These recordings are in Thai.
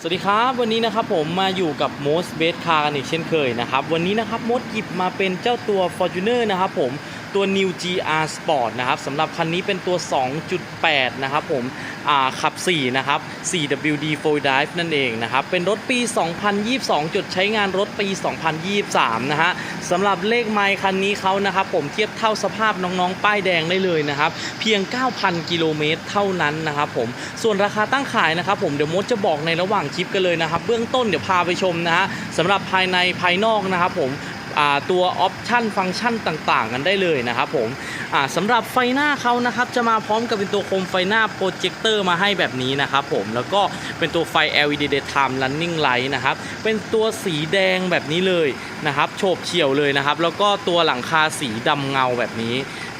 สวัสดีครับวันนี้นะครับผมมาอยู่กับ Most Best Car กันอีกเช่นเคยนะครับวันนี้นะครับมดหยิบมาเป็นเจ้าตัว Fortuner นะครับผม ตัว New GR Sport นะครับสำหรับคันนี้เป็นตัว 2.8 นะครับผมขับ 4 นะครับ 4WD 4 Drive นั่นเองนะครับ เป็นรถปี 2022 จุดใช้งานรถปี 2023 นะฮะสำหรับเลขไมล์คันนี้เขานะครับ ผมเทียบเท่าสภาพน้องๆ ป้ายแดงได้เลยนะครับ เพียง 9,000 กิโลเมตรเท่านั้นนะครับผมส่วนราคาตั้งขายนะครับผมเดี๋ยวมดจะบอกในระหว่างคลิปกันเลยนะครับ เบื้องต้นเดี๋ยวพาไปชมนะฮะสำหรับภายในภายนอกนะครับผม ตัวออปชันฟังก์ชันต่างๆ กันได้เลยนะครับผมสำหรับไฟหน้าเขานะครับจะมาพร้อมกับเป็นตัวโคมไฟหน้าโปรเจคเตอร์มาให้แบบนี้นะครับผมแล้วก็เป็นตัวไฟ LED Daytime Running Light นะครับเป็นตัวสีแดงแบบนี้เลยนะครับโฉบเฉี่ยวเลยนะครับแล้วก็ตัวหลังคาสีดำเงาแบบนี้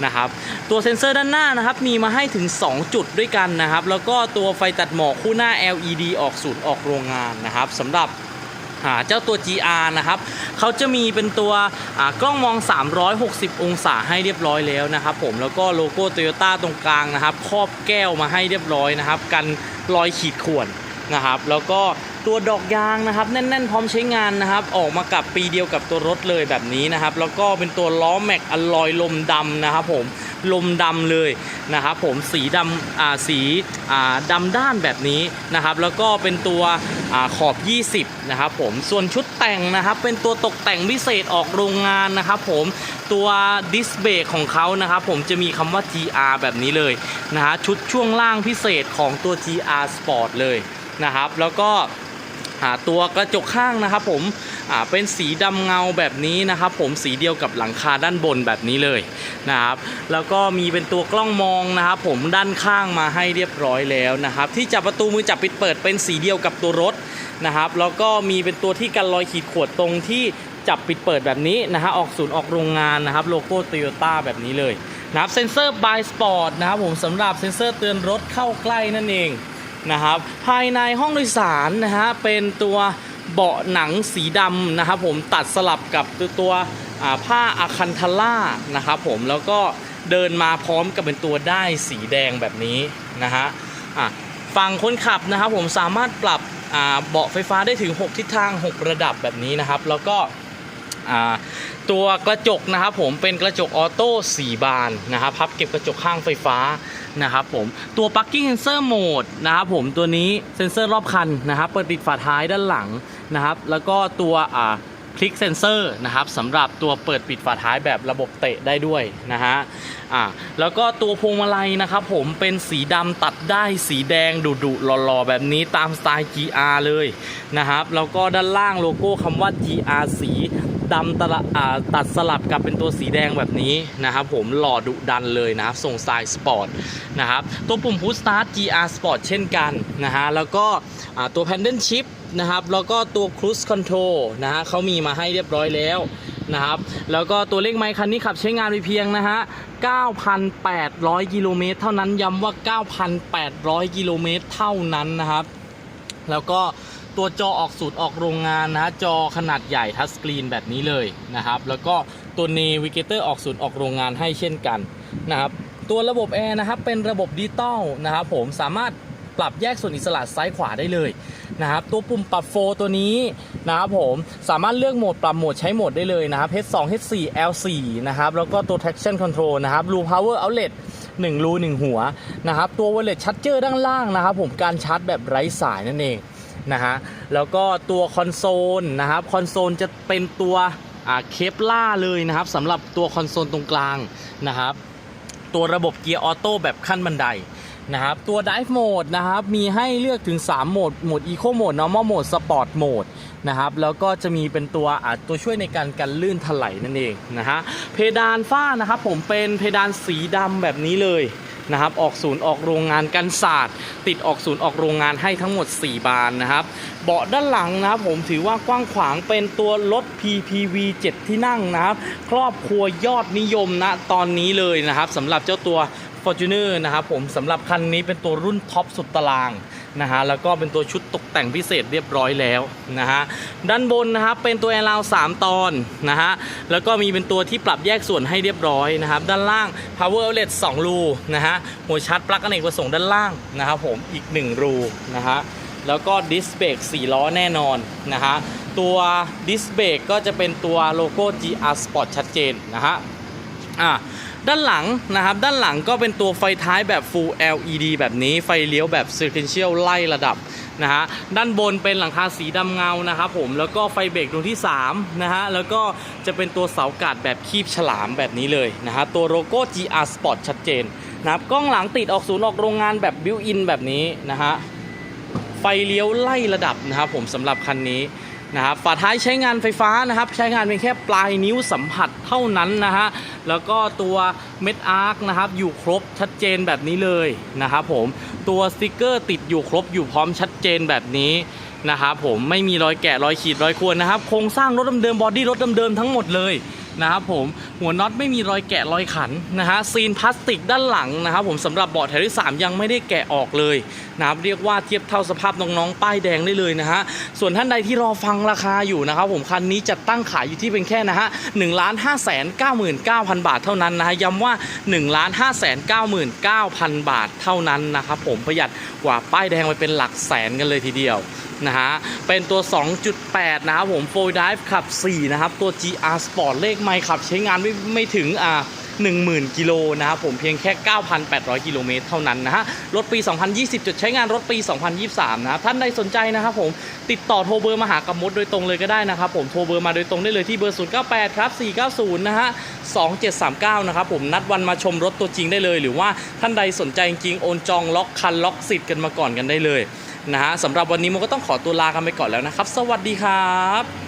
นะครับตัวเซ็นเซอร์ด้านหน้านะครับมีมาให้ถึง 2 จุดด้วยกันนะครับแล้วก็ตัวไฟตัดหมอกคู่หน้า LED ออกศูนย์ออกโรงงานนะครับสำหรับ เจ้าตัว GR นะครับเขาจะมีเป็นตัวกล้องมอง 360 องศาให้เรียบร้อยแล้วนะครับผมแล้วก็โลโก้ Toyota ตรงกลางนะครับครอบแก้วมาให้เรียบร้อยนะครับกันรอยขีดข่วนนะครับแล้วก็ตัวดอกยางนะครับแน่น ๆ พร้อมใช้งานนะครับ ออกมากับปีเดียวกับตัวรถเลยแบบนี้นะครับ แล้วก็เป็นตัวล้อแม็กอลลอยลมดำนะครับผมลมดำเลยนะครับผมสีดำอ่าสีอ่าดำด้านแบบนี้นะครับ แล้วก็เป็นตัว ขอบ 20 นะครับผม ส่วนชุดแต่งนะครับ เป็นตัวตกแต่งพิเศษออกโรงงานนะครับผม ตัวดิสเบรกของเขานะครับผมจะมีคำว่า GR แบบนี้เลยนะฮะ ชุดช่วงล่างพิเศษของตัว GR Sport เลยนะครับ แล้วก็ ตัวกระจกข้างนะครับผมเป็นสีดำเงาแบบนี้นะครับ ผมสีเดียวกับหลังคาด้านบนแบบนี้เลยนะครับ แล้วก็มีเป็นตัวกล้องมองนะครับผมด้านข้างมาให้เรียบร้อยแล้วนะครับ ที่จับประตูมือจับปิดเปิดเป็นสีเดียวกับตัวรถนะครับแล้วก็มีเป็นตัวที่กันรอยขีดข่วนตรงที่จับปิดเปิดแบบนี้นะฮะออกศูนย์ออกโรงงานนะครับโลโก้โตโยต้าแบบนี้เลยนะครับเซ็นเซอร์บายสปอร์ตนะครับผมสำหรับเซ็นเซอร์เตือนรถเข้าใกล้นั่นเอง นะครับ ภายในห้องโดยสารนะฮะเป็นตัวเบาะหนังสีดำนะครับผมตัดสลับกับตัวตวผ้าอะคันทาร่านะครับผมแล้วก็เดินมาพร้อมกับเป็นตัวได้สีแดงแบบนี้นะฮะฝั่งคนขับนะครับผมสามารถปรับเบาะไฟฟ้าได้ถึง 6 ทิศทาง 6 ระดับแบบนี้นะครับ แล้วก็ ตัวกระจกนะครับผมเป็นกระจกออโต้4บานนะครับพับเก็บกระจกข้างไฟฟ้านะครับผมตัว parking sensor mode นะครับผมตัวนี้เซ็นเซอร์รอบคันนะครับเปิดปิดฝาท้ายด้านหลังนะครับ แล้วก็ตัวคลิกเซนเซอร์นะครับสำหรับตัวเปิดปิดฝาท้ายแบบระบบเตะได้ด้วยนะฮะอ่าแล้วก็ตัวพวงมาลัยนะครับผมเป็นสีดำตัดได้สีแดงดุดุหล่อๆ แบบนี้ตามสไตล์ GR เลยนะครับแล้วก็ด้านล่างโลโก้คำว่า GR สี ดำตละตัดสลับกับเป็นตัวสีแดงแบบนี้นะครับผมหล่อดุดันเลยนะครับทรงสไตล์สปอร์ตนะครับตัวปุ่มพุชสตาร์ท GR Sport เช่นกันนะฮะแล้วก็ตัว Pendant Shift นะครับแล้วก็ตัว Cruise Control นะฮะเขามีมาให้เรียบร้อยแล้วนะครับแล้วก็ตัวเลขไมค์คันนี้ขับใช้งานไปเพียงนะฮะ 9,800 กิโลเมตรเท่านั้นย้ำว่า 9,800 กิโลเมตรเท่านั้นนะครับ แล้วก็ ตัวจอออกสูตรออกโรงงานนะจอขนาดใหญ่ทัชสกรีนแบบนี้เลยนะครับ แล้วก็ตัว Navigator ออกสูตรออกโรงงานให้เช่นกันนะครับ ตัวระบบแอร์นะครับเป็นระบบดิจิตอลนะครับ ผมสามารถปรับแยกส่วนอิสระซ้ายขวาได้เลยนะครับ ตัวปุ่มปรับโฟร์ตัวนี้นะครับผมสามารถเลือกโหมดปรับโหมดใช้โหมดได้เลยนะครับ H2 H4 L4 นะครับแล้วก็ตัว traction control นะครับรู power outlet 1รู1หัวนะครับ ตัว wireless charger ด้านล่างนะครับ ผมการชาร์จแบบไร้สายนั่นเอง นะฮะแล้วก็ตัวคอนโซลนะครับคอนโซลจะเป็นตัวอ่าเคปล่าเลยนะครับสำหรับตัวคอนโซลตรงกลางนะครับ ตัวระบบเกียร์ออโต้แบบขั้นบันไดนะครับตัว Dive Mode นะครับมีให้เลือกถึง 3 โหมด โหมด Eco Mode Normal Mode Sport Mode นะครับแล้วก็จะมีเป็นตัวอ่าตัวช่วยในการกันลื่นถลายนั่นเองนะฮะเพดานฝ้านะครับผมเป็นเพดานสีดำแบบนี้เลย นะครับออกศูนย์ออกโรงงานกันศาสตร์ ติดออกศูนย์ออกโรงงานให้ทั้งหมด 4 บานนะครับเบาะด้านหลังนะครับผมถือว่ากว้างขวางเป็นตัวรถ PPV 7 ที่นั่งนะครับ ครอบครัวยอดนิยมนะตอนนี้เลยนะครับสำหรับเจ้าตัว Fortuner นะครับผมสำหรับคันนี้เป็นตัวรุ่นท็อปสุดตารางนะฮะแล้วก็เป็นตัวชุดตกแต่งพิเศษเรียบร้อยแล้วนะฮะด้านบนนะครับเป็นตัวแอร์ราว3ตอนนะฮะแล้วก็มีเป็นตัวที่ปรับแยกส่วนให้เรียบร้อยนะครับด้านล่าง power outlet 2 รูนะฮะหัวชาร์จปลั๊กอเนกประสงค์ด้านล่างนะครับผมอีก 1 รูนะฮะแล้วก็ดิสเบรก4ล้อแน่นอนนะฮะตัวดิสเบรกก็จะเป็นตัวโลโก้ GR Sport ชัดเจนนะฮะ อะด้านหลังนะครับ ด้านหลังก็เป็นตัวไฟท้ายแบบ Full LED แบบนี้ไฟเลี้ยวแบบ Sequential ไล่ระดับนะฮะด้านบนเป็นหลังคาสีดำเงานะครับผมแล้วก็ไฟเบรกดวงที่3นะฮะแล้วก็จะเป็นตัวเสากาดแบบคีบฉลามแบบนี้เลยนะฮะตัวโลโก้ GR Sport ชัดเจนนะครับกล้องหลังติดออกศูนย์ออกโรงงานแบบบิวอินแบบนี้นะฮะไฟเลี้ยวไล่ระดับนะครับผมสำหรับคันนี้ นะครับฝาท้ายใช้งานไฟฟ้านะครับ ใช้งานเพียงแค่ปลายนิ้วสัมผัสเท่านั้นนะฮะแล้วก็ตัวเม็ดอาร์คนะครับอยู่ครบชัดเจนแบบนี้เลยนะครับผมตัวสติกเกอร์ติดอยู่ครบอยู่พร้อมชัดเจนแบบนี้นะครับผมไม่มีรอยแกะรอยขีดรอยข่วนนะครับโครงสร้างรถเดิมๆบอดี้รถเดิมๆทั้งหมดเลย นะครับผมหัวน็อตไม่มีรอยแกะรอยขันนะฮะซีนพลาสติกด้านหลังนะครับผมสำหรับเบาะแถวที่ 3 ยังไม่ได้แกะออกเลยนะครับเรียกว่าเทียบเท่าสภาพน้องๆ ป้ายแดงได้เลยนะฮะส่วนท่านใดที่รอฟังราคาอยู่นะครับผมคันนี้จะตั้งขายอยู่ที่เป็นแค่นะฮะหนึ่งล้านห้าแสนเก้าหมื่นเก้าพันบาทเท่านั้นนะฮะย้ำว่า1นึ่งล้านห้าแสนเก้าหมื่นเก้าพันบาทเท่านั้นนะครับผมประหยัดกว่าป้ายแดงไปเป็นหลักแสนกันเลยทีเดียว นะฮะ เป็นตัว 2.8 นะครับผม4 Drive ขับ 4 นะครับ ตัว GR Sport เลขไมล์ขับใช้งานไม่ไม่ถึงอ่า10,000 กิโลนะครับผมเพียงแค่ 9,800 กิโลเมตรเท่านั้นนะฮะ รถปี 2020 จุดใช้งานรถปี 2023 นะครับท่านใดสนใจนะครับผมติดต่อโทรเบอร์มาหากับมดโดยตรงเลยก็ได้นะครับผมโทรเบอร์มาโดยตรงได้เลยที่เบอร์ 098 ครับ 490 นะฮะ 2739 นะครับผมนัดวันมาชมรถตัวจริงได้เลย หรือว่าท่านใดสนใจจริงๆโอนจองล็อกคันล็อกสิทธิ์กันมาก่อนกันได้เลย นะฮะสำหรับวันนี้มันก็ต้องขอตัวลากันไปก่อนแล้วนะครับ สวัสดีครับ